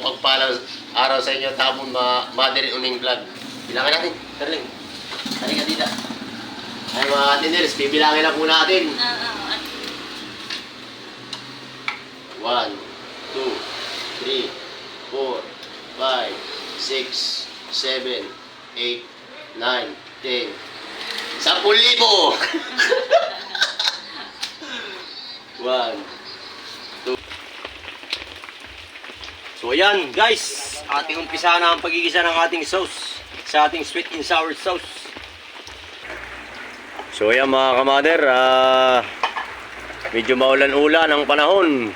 Pagpalaw araw sa inyo, tapon ma Mother Uning Vlog. Bilangin natin, Darling. Halika dito. Ay mga atiners, bibilangin na po natin. One, two, three, four, five, six, seven, eight, nine, ten. Sampung libo! One, So ayan guys, ating umpisa na ang pagigisa ng ating sauce sa ating sweet and sour sauce. So ayan mga kamader, ah, medyo maulan-ulan ang panahon.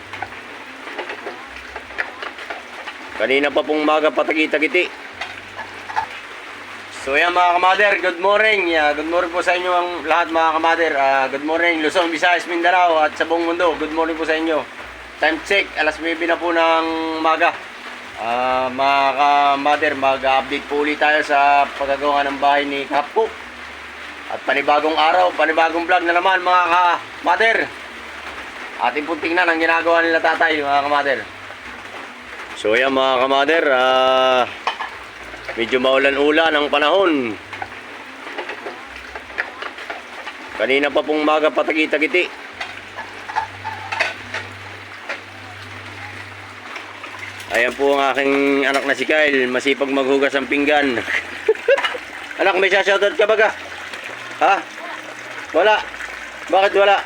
Kanina pa pong maga patagi-tagiti. So ayan mga kamader, good morning. Yeah, good morning po sa inyo ang lahat mga kamader. Ah, good morning Luzon, Visayas, Mindanao at sa buong mundo. Good morning po sa inyo. Time check, alas 9 na po ng maga. Ah, mga ka-mother, mag-update po ulit tayo sa paggagawa ng bahay ni Kapo. At panibagong araw, panibagong vlog na naman mga ka-mother. Ating pong tingnan ang ginagawa nila tatay, mga ka-mother. So yan mga ka-mother, ah, medyo maulan-ulan ang panahon. Kanina pa pong maga patagi-tagiti. Ayan po ang aking anak na si Kyle, masipag maghugas ng pinggan. anak, may shoutout ka baga? Ha? Wala. Bakit wala?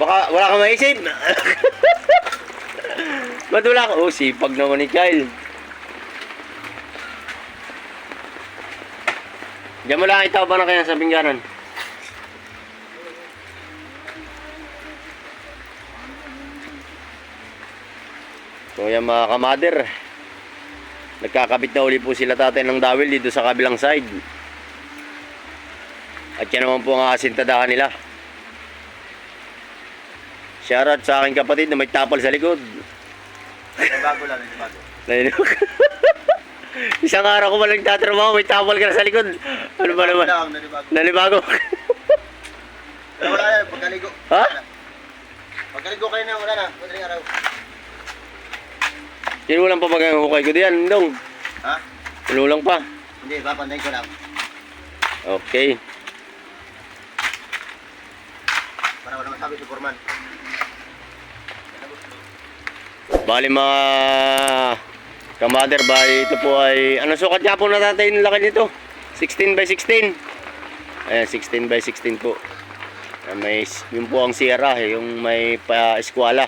Baka wala kang maisip? Ba't wala ka? Oh, sipag naman ni Kyle. Diyan mo lang itaw ba na kaya sa pingganan? So yan mga kamader. Nagkakabit na uli po sila tatay ng dawil dito sa kabilang side. At yan naman po ang asintadahan nila. Shoutout sa aking kapatid na may tapal sa likod. Bago lang, bago. Nainog. Isang araw ko ba nagtatrabaho, may tapal ka na sa likod. Ano ba naman? Lang, nanibago. Nanibago. Pero wala yan, pagkaligo. ha? Pagkaligo kayo na, wala na. Madaling araw. Kinulang pa pag ang hukay ko diyan, dong. Ha? Kinulang pa. Hindi, papandayin ko lang. Okay. Para wala masabi si Foreman. Bali mga kamader, bali ito po ay, ano sukat niya po na tatay yung laki nito? 16 by 16. Ayan, 16 by 16 po. May, yun po ang sierra, eh, yung may pa-eskwala.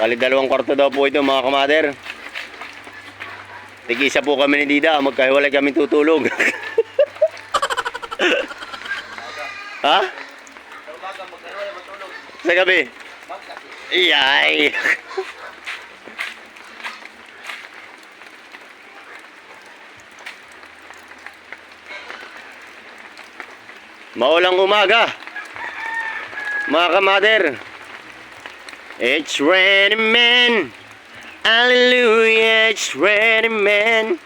Bali dalawang kwarto daw po ito mga kamader. Tig-isa po kami ni Dida, magkahiwalay kami tutulog. ha? Sa gabi? Iyay! Maulang umaga. Mga kamader. It's ready man. Hallelujah, it's ready man.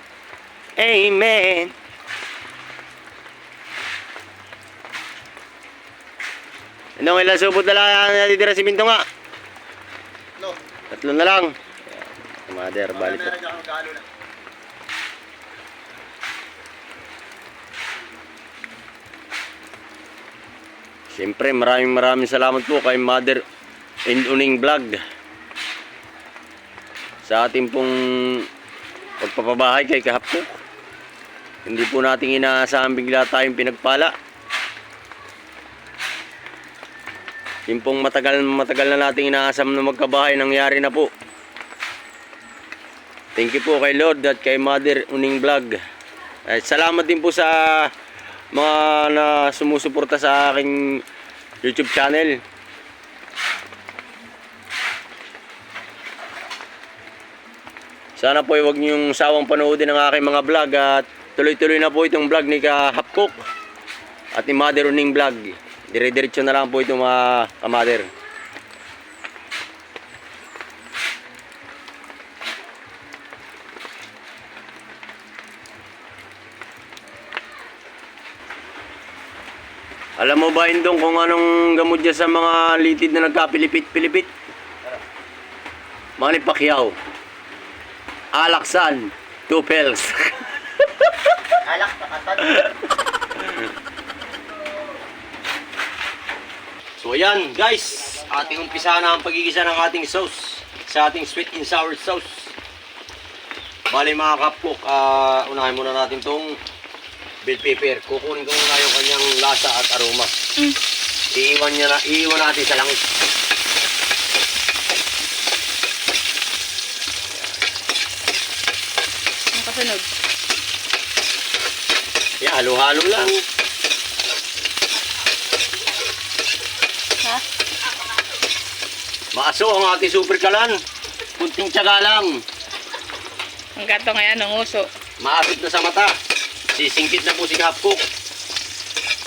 Amen. Anong ilang subot na lang natitira si Minto nga? No, Tatlo na lang. Wala balik. Siyempre, maraming maraming salamat po kay Mother in Uning Vlog. Sa ating pong pagpapabahay kay Kahapok. Hindi po natin inaasahan bigla tayong pinagpala. Yung pong matagal, matagal na nating inaasam na magkabahay, nangyari na po. Thank you po kay Lord at kay Mother Uning Vlog. At salamat din po sa mga na sumusuporta sa aking YouTube channel. Sana po ay huwag niyong sawang panoodin ang aking mga vlog at tuloy-tuloy na po itong vlog ni Kahapkok at ni Mother Uning Vlog. Dire-diretso na lang po ito mga kamader. Alam mo ba Indong kung anong gamot dyan sa mga litid na nagkapilipit-pilipit? Manny Pacquiao. Alaksan. Two pills. Alak. So ayan guys, ating umpisa na ang pagigisa ng ating sauce sa ating sweet and sour sauce. Bali mga kapkok, ah, unahin muna natin tong bell pepper. Kukunin ko muna yung kanyang lasa at aroma. Mm. Iiwan, niya na, iiwan natin sa langis. Ang kasunod. Yeah, halo-halo lang. Ha? Maaso ang ating super kalan. Kunting tiyaga lang. Ang gato ngayon, ang uso. Maapit na sa mata. Sisingkit na po si Kapkok.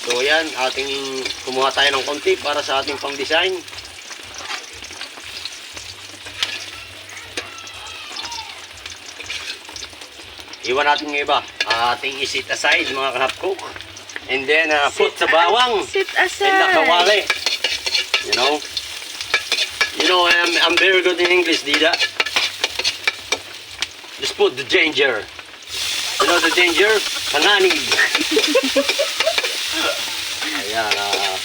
So yan, ating kumuha tayo ng konti para sa ating pang-design. Iwan natin yung iba. Ating isit aside mga Kapkok. And then uh, put sa bawang. Sit And aside. nakawali. You know? You know, I'm, I'm very good in English, Dida. Just put the ginger. You know the ginger? Panganib. Ayan, uh,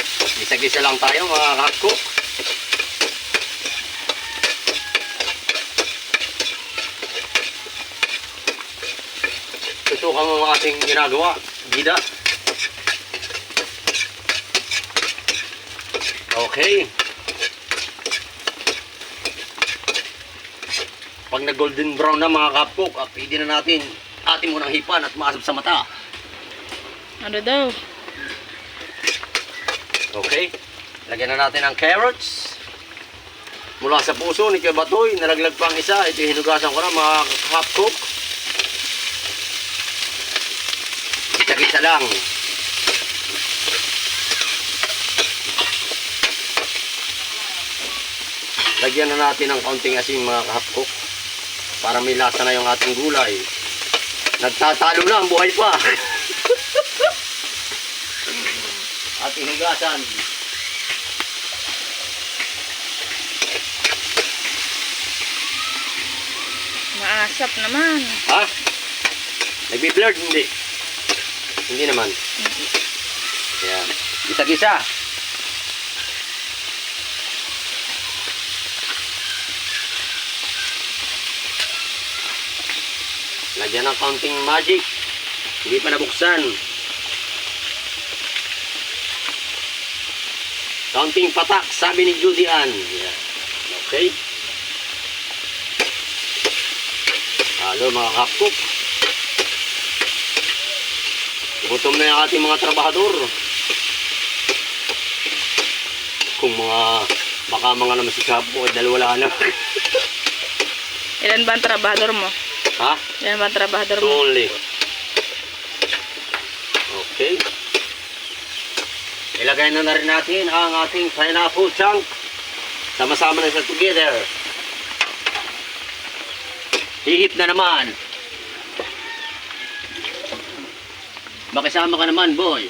isa-gisa lang tayo mga kakko. Ito kang mga ating ginagawa, Dida. Okay. Pag na golden brown na mga kapok, pwede na natin atin mo ng hipan at maasap sa mata. Ano daw? Okay. Lagyan na natin ang carrots. Mula sa puso ni Kuya Batoy, nalaglag pa ang isa. Ito hinugasan ko na mga half cook. Lang. Lagyan na natin ng kaunting asin mga cook. Para may lasa na yung ating gulay. Nagtatalo na ang buhay pa. At hinugasan. Maasap naman. Ha? Nagbi-blurred? Hindi. Hindi naman. Yan. Isa-gisa. Lagyan ng counting magic. Hindi pa nabuksan. Counting patak, sabi ni Judy Ann. Okay. Halo mga kapkop. Gutom na yung ating mga trabahador. Kung mga baka mga naman si Kapo ay dalawa na. Ilan ba ang trabahador mo? ha? Ilan ba ang trabahador Two mo? only. Okay. Ilagay na na rin natin ang ating pineapple chunk. Sama-sama na siya together. Hihip na naman. Makisama ka naman, boy.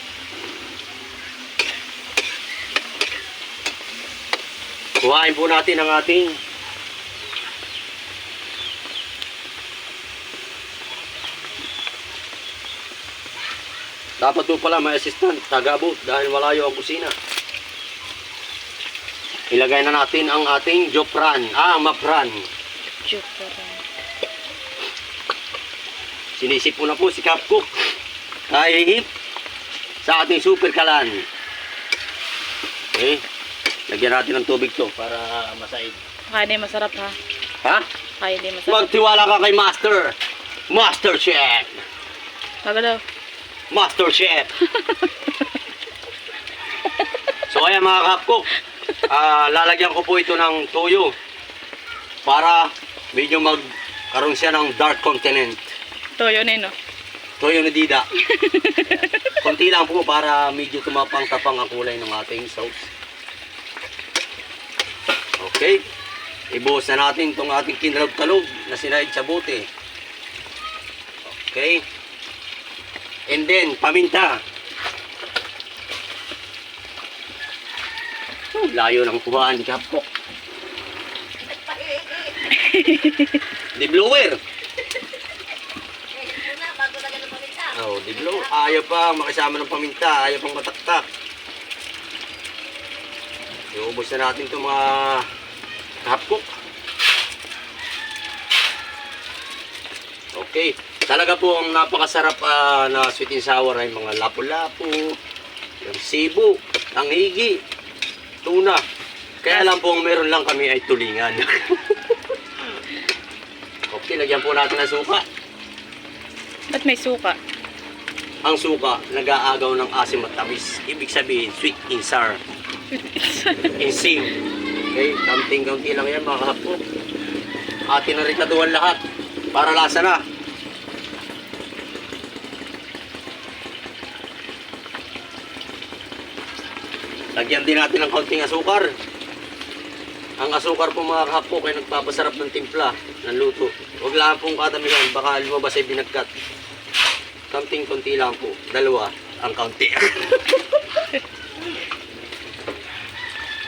Kuhain po natin ang ating Dapat po pala may assistant, tagabot dahil malayo ang kusina. Ilagay na natin ang ating jopran, ah, mapran. Rin. Sinisip ko na po si Kapcook. Kahihip sa ating super kalan. Okay. Lagyan natin ng tubig to para masaid. Kaya di masarap ha. Ha? Kaya di masarap. Magtiwala ka kay Master. Master Chef. Bago daw. Master Chef. so ayan mga kapkok, ah, lalagyan ko po ito ng toyo para medyo magkaroon siya ng dark continent. Toyo na yun, no? Toyo na dida. Konti lang po para medyo tumapang-tapang ang kulay ng ating sauce. Okay. Ibuhos na natin itong ating kinalog-talog na sinaid sa bote. Okay. And then, paminta. Oh, layo ng kuhaan Kapok. Di blower. Una, bago na ganun paminta. Oh, di blow. Ayaw pa makisama ng paminta. Ayaw pang mataktak. Iubos na natin itong mga half cook. Okay. Talaga po ang napakasarap ah, na sweet and sour ay mga lapu-lapu, yung sibo, ang higi, tuna. Kaya lang po ang meron lang kami ay tulingan. okay, lagyan po natin ng suka. Ba't may suka? Ang suka, nag-aagaw ng asim at tamis. Ibig sabihin, sweet and sour. sing. Okay, kaunting-kaunti lang yan mga kahapon. Atin na rin kaduan lahat. Para lasa na. Lagyan din natin ng kaunting asukar. Ang asukar po mga kahapon ay nagpapasarap ng timpla ng luto. Huwag lang pong kadamihan, baka lumabas ay binagkat. Kaunting konti lang po. Dalawa ang kaunti.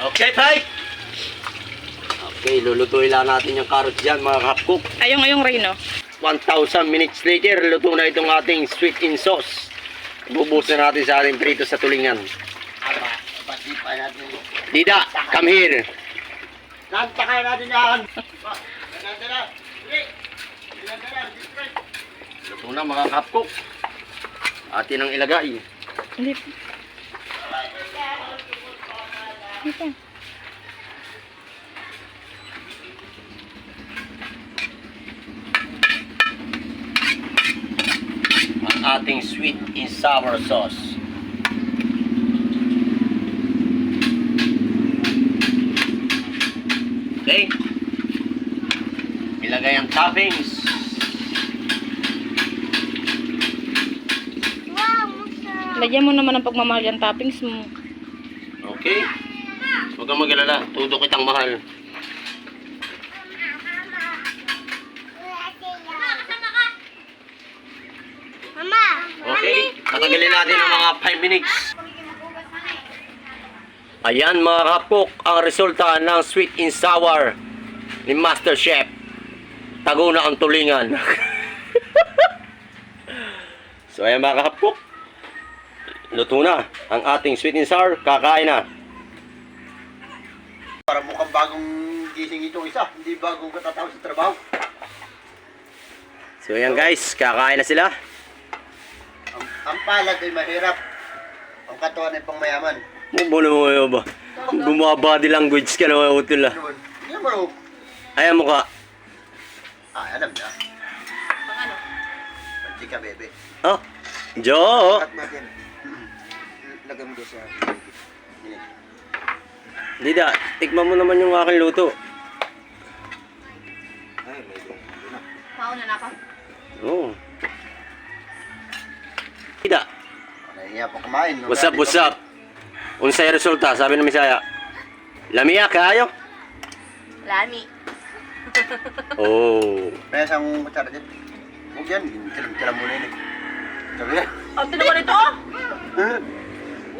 okay, Pai! Okay, lulutuin lang natin yung carrots dyan mga kapcook. Ayong ayong Reno. 1,000 minutes later, luto na itong ating sweet in sauce. Ibubuhos na natin sa ating prito sa tulingan. Dida, come here. Nantakay natin yan. Luto na mga kapcook. Atin ang ilagay. Hindi. Ang ating sweet and sour sauce. Okay. Ilagay ang toppings. Lagyan mo naman ng pagmamahal yung toppings mo. Okay. Huwag kang mag-alala. Tudo kitang mahal. Mama. Okay. Patagalin natin ng mga 5 minutes. Ayan mga kapok, ang resulta ng sweet and sour ni Master Chef. Tago na ang tulingan. so ayan mga kapok. Luto na ang ating sweet and sour. Kakain na. Para mukhang bagong gising itong isa. Hindi bagong katatapos sa trabaho. So ayan guys, kakain na sila. Ang, ang palad ay mahirap. Ang katawan ay pang mayaman. Na mo ba? Bumabody language ka na utol ah. Hindi mo. Ayan mo ka. Ah, alam na. Pang ano? Ka, bebe. Oh, Jo. Natin. Lagam mo doon sa... Yan. Dida, tikman mo naman yung aking luto. Ay, may doon. Doon na. Mauna na ako. Oo. Dida, Nahiya pa kumain. no? what's up, what's up? Unsay resulta, sabi ng Misaya. Lamia, kayo? Lami. Oh. Kaya isang kutsara din. Huwag yan. Tilam-tilam muna yun eh. Sabi niya. Oh, tinawa nito?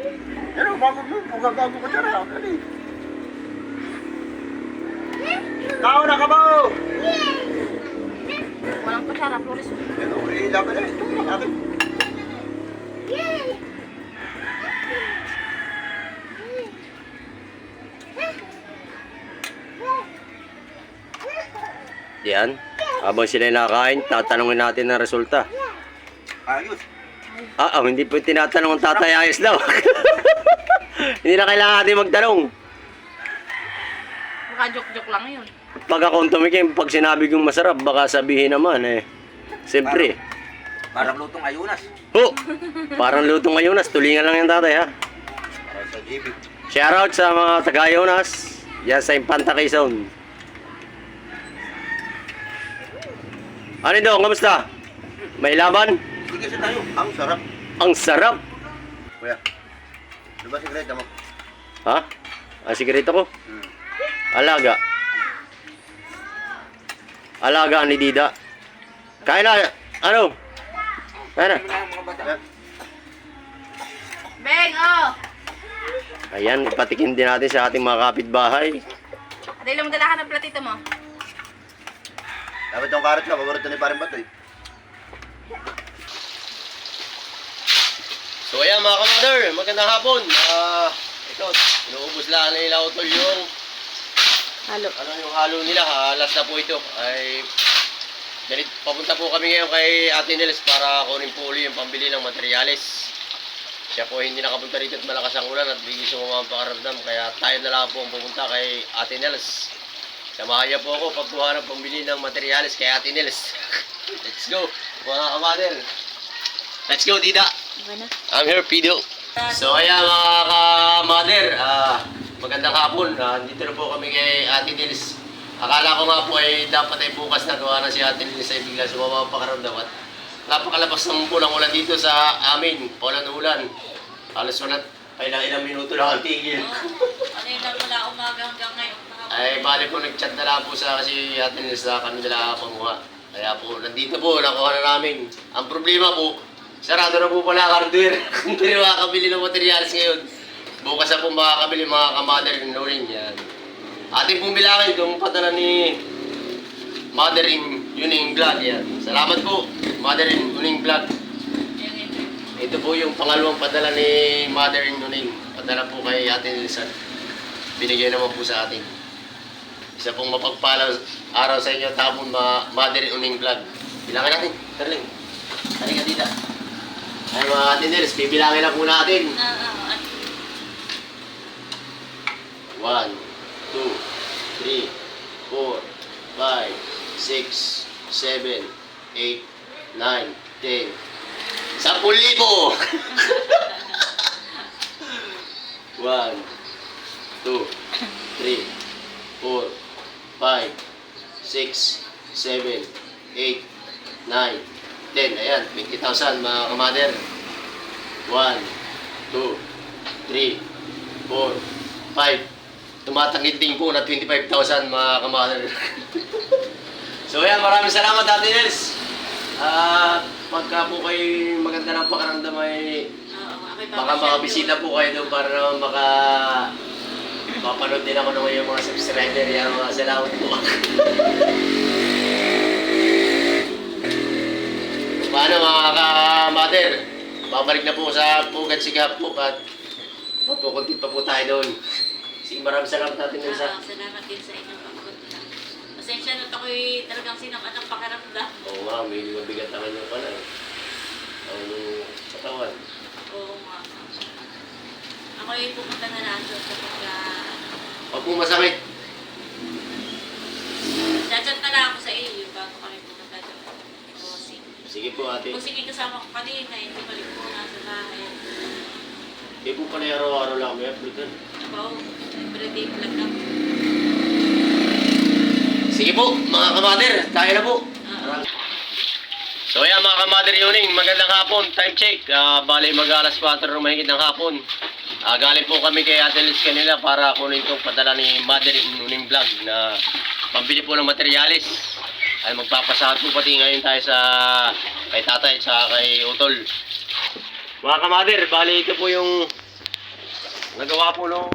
"Eh, Ano, bago mo. Bago bago kutsara. Ano eh. Tao na ka ba? Walang kutsara, Flores. Ano, eh, laban na. Ito lang akin. Yan. Habang sila nakakain, tatanungin natin ang resulta. Ayos. Ah, ah, hindi po tinatanong ang tatay ayos daw. hindi na kailangan natin magtanong. Baka joke-joke lang yun. Pag akong tumikim, pag sinabi kong masarap, baka sabihin naman eh. Siyempre. Parang lutong ayunas. Oh, parang lutong ayunas. Tulingan lang yung tatay ha. Parang sa GB. Shoutout sa mga taga-ayunas. Yan sa Impanta Quezon. Ano daw, kamusta? May laban? Sige sa tayo. Ang sarap. Ang sarap. Kuya. Di ba sigurado mo? Ha? Ang sigareto ko? Hmm. Alaga. Alaga ni Dida. Kain na. Ano? Kain na. Yan. Beng, oh! Ayan, ipatikin din natin sa ating mga kapitbahay. Adela mo dalahan ng platito mo. Dapat yung carrot na, paborito ni Paring Batoy. So ayan mga kamadar, magandang hapon. Ah, ito, inuubos lang nila utol yung Halo. ano yung halo nila, ha? last na po ito. Ay, ganit, papunta po kami ngayon kay Ate Nels para kunin po uli yung pambili ng materyales. Siya po hindi nakapunta rito at malakas ang ulan at bigis sumama ang pakaramdam. Kaya tayo na lang po ang pupunta kay Ate Nels. Samahan niya po ako pagkuha ng pambili ng materyales kay Ate Nels. Let's go, mga kamader. Let's go, Dida. I'm here, Pido. So, ayan mga ka-mother, ah, magandang hapon. Ah, dito na po kami kay Ate Nils. Akala ko nga po ay dapat ay bukas na gawa na si Ate Nils ay bigla sumama ang pakaramdam at napakalabas ng pulang ulan dito sa amin. Paulan-ulan. Halos wala, ay ilang ilang minuto lang ang tigil. Ano yun lang mula umaga hanggang ngayon. Ay, bali po nag-chat na lang po sa kasi Ate Nils na kami nila panguha. Kaya po, nandito po, nakuha na namin. Ang problema po, sarado na po pala hardware. Hindi na makakabili ng materials ngayon. Bukas na po makakabili mga ka-mother in law rin yan. Ating pong bilangin itong padala ni Mother in Uning Vlog yan. Salamat po, Mother in Uning Vlog. Ito po yung pangalawang padala ni Mother in Uning. Padala po kay Ate Nilsan. Binigay naman po sa atin. Isa pong mapagpalang araw sa inyo, tapon ma Mother in Uning Vlog. Bilangin natin, Darling. Halika dito. Ay mga Nils, bibilangin na po natin. Ah, ah, at 1, 2, 3, 4, 5, 6, 7, 8, 9, 10. Sampung libo! 1, 2, 3, 4, 5, 6, 7, 8, 9, 10. Ayan, 20,000 mga kamader. 1, 2, 3, 4, 5, tumatangid din po na 25,000 mga kamader. so ayan, maraming salamat Ate Nels. Ah, pagka po kayo maganda ng pakaramdam ay baka makabisita po kayo doon para naman maka mapanood din ako ng mga subscriber. Yan mga salamat po. Paano mga ka-mother? Babalik na po sa Pugat Sigap po at magkukuntit pa po tayo doon. Sige, maraming salamat natin doon. sa... Salamat din sa inyong pagpunta. Pasensya na ako'y talagang sinamat ang pakiramdam. Oo nga, may mabigat naman yung pala. eh. Ang katawan. Oo nga. Ako'y pumunta na lang doon sa pagka... Pag po masakit, Chat-chat na lang ako sa iyo bago kami pumunta doon. Bossing. Sige po ate. Bossing yung kasama ko kanina, hindi balik po nasa bahay. Hindi po pala araw-araw lang may upload doon. Ako, everyday vlog ako. Sige po, mga kamader, tayo na po. Ah. So ayan mga kamader yuning, magandang hapon, time check. Ah, bali mag alas 4 ng mahigit ng hapon. Ah, galing po kami kay Ate Liz kanila para kunin itong padala ni Mother Yuning Vlog na pambili po ng materyales. Ay magpapasahod po pati ngayon tayo sa kay tatay at sa kay Utol. Mga kamader, bali ito po yung nagawa po nung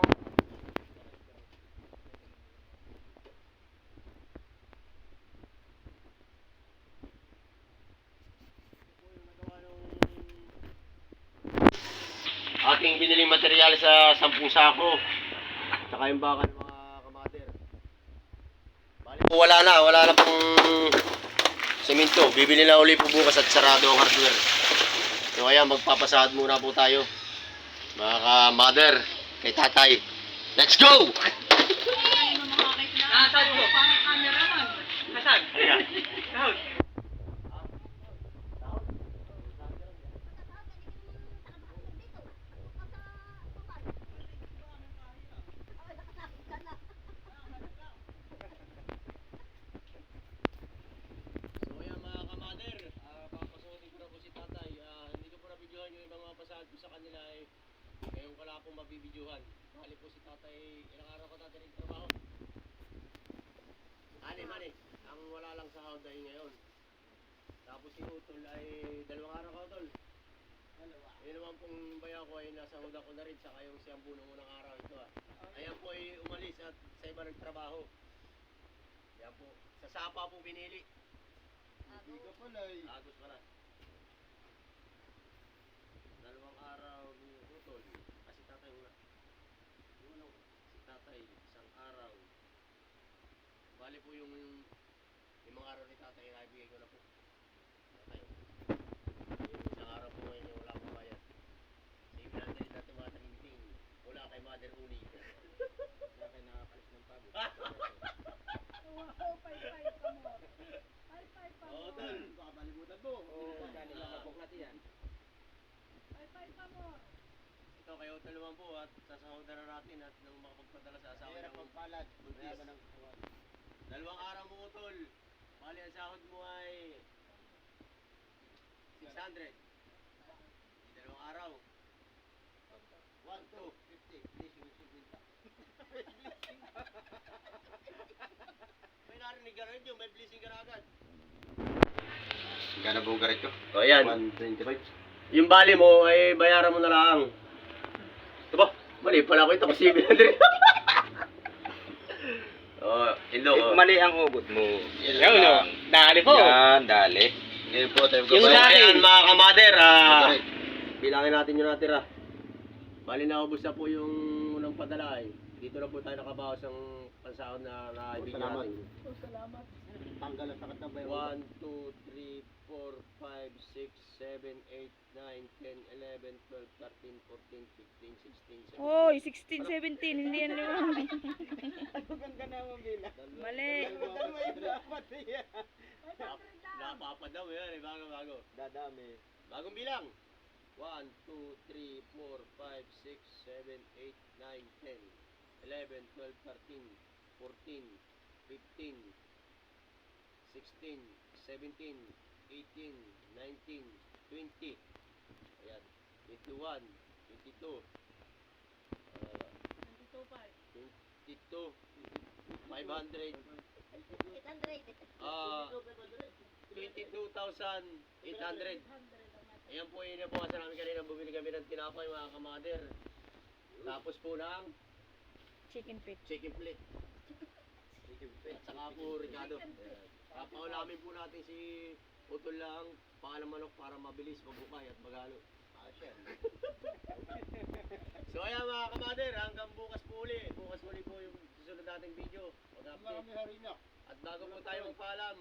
ating biniling material sa 10 sako. Tsaka yung bakal mga wala na, wala na pong semento. Bibili na uli po bukas at sarado ang hardware. So ayan, magpapasahod muna po tayo. Mga ka-mother, kay tatay. Let's go! So ayan mga kamader, uh, papasukin ko na po si tatay. Ah, hindi ko po na-videohan yung ibang mga pasahod ko sa kanila eh. Ngayon ko lang po mabibidyohan. Bali tatay, ilang araw ko tatay nagtrabaho. Ani, mani, ang wala lang sa hawd ay ngayon. Tapos si Utol ay dalawang araw ka Utol. Dalawa. Yun naman pong bayan ko ay nasa huda ko na rin, saka yung siyang buno unang araw ito ah. Ayan po ay umalis at sa iba nagtrabaho. Yan po, sa sapa po binili. Hindi ka pala eh. Agos pala. Dalawang araw ni Utol. Kasi tatay wala. Wala. Si tatay, isang araw. Bali po yung, yung limang araw ni tatay, naibigay ko na po. Tatay. Yung isang araw po ngayon, wala akong bayad. Sige, pinadali natin mga tagiting. Wala kay Mother Uni. Kaya kayo nakakalis ng pagod. Oo, Tol. Baka malimutan mo. Oo, magkano lang mabok natin yan. Ito kayo naman po at sasahudan na natin at nang makapagpadala sa asawa ng pagpalad. Mayaman ng kawan. Dalawang araw mo utol. Bali ang sahod mo ay 600. Dalawang araw. One, two, fifty. Please, yung sigbinta. May narinig ka rin yun, may blessing ka na agad. Gana po garit ko? O yan. 125. Yung bali mo ay bayaran mo na lang. Diba? Mali pala ko ito kasi 700. oh, Indo. Oh. Mali ang hugot mo. Yan, no? Dali po. Yan, dali. Ngayon po tayo Yung So, sa akin. mga kamader, ah, bilangin natin yung natira. Bali naubos na po yung unang padala eh. Dito na po tayo nakabawas ng pansahod na naibigyan Salamat. natin. Tanggal ang sakit ng bayo. 1, 2, 3, 4, 5, 6, 7, 8, 9, 10, 11, 12, 13, 14, 15, 16, 17. Hoy, 16, 17. Hindi yan limang. Ganda na mo bilang. Mali. dapat yan. Napapadaw yan eh, bago bago. Dadami. Bagong bilang. 1, 2, 3, 4, 5, 6, 7, 8, 9, 10, 11, 12, 13, 14, 15, 16, 17, 18, 19, 20. Ayan. 21, 22, uh, 22, 500, ah, 22,800. Ayan po yun yung bukasan namin kanina. Bumili kami ng tinapay mga kamader. Tapos po ng Chicken feet. chicken plate. At saka po Ricardo. Ayan. Papaulamin po natin si Utol lang. Pangalan manok para mabilis magbukay at magalo. so ayan mga kamader, hanggang bukas po uli. Bukas uli po yung susunod nating video. Mag-update. At bago po tayo magpaalam,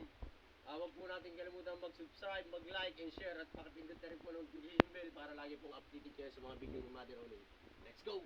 uh, huwag po natin kalimutan mag-subscribe, mag-like, and share at pakipindot na rin po ng notification bell para lagi pong updated kayo sa mga video ni Mother Only. Let's go!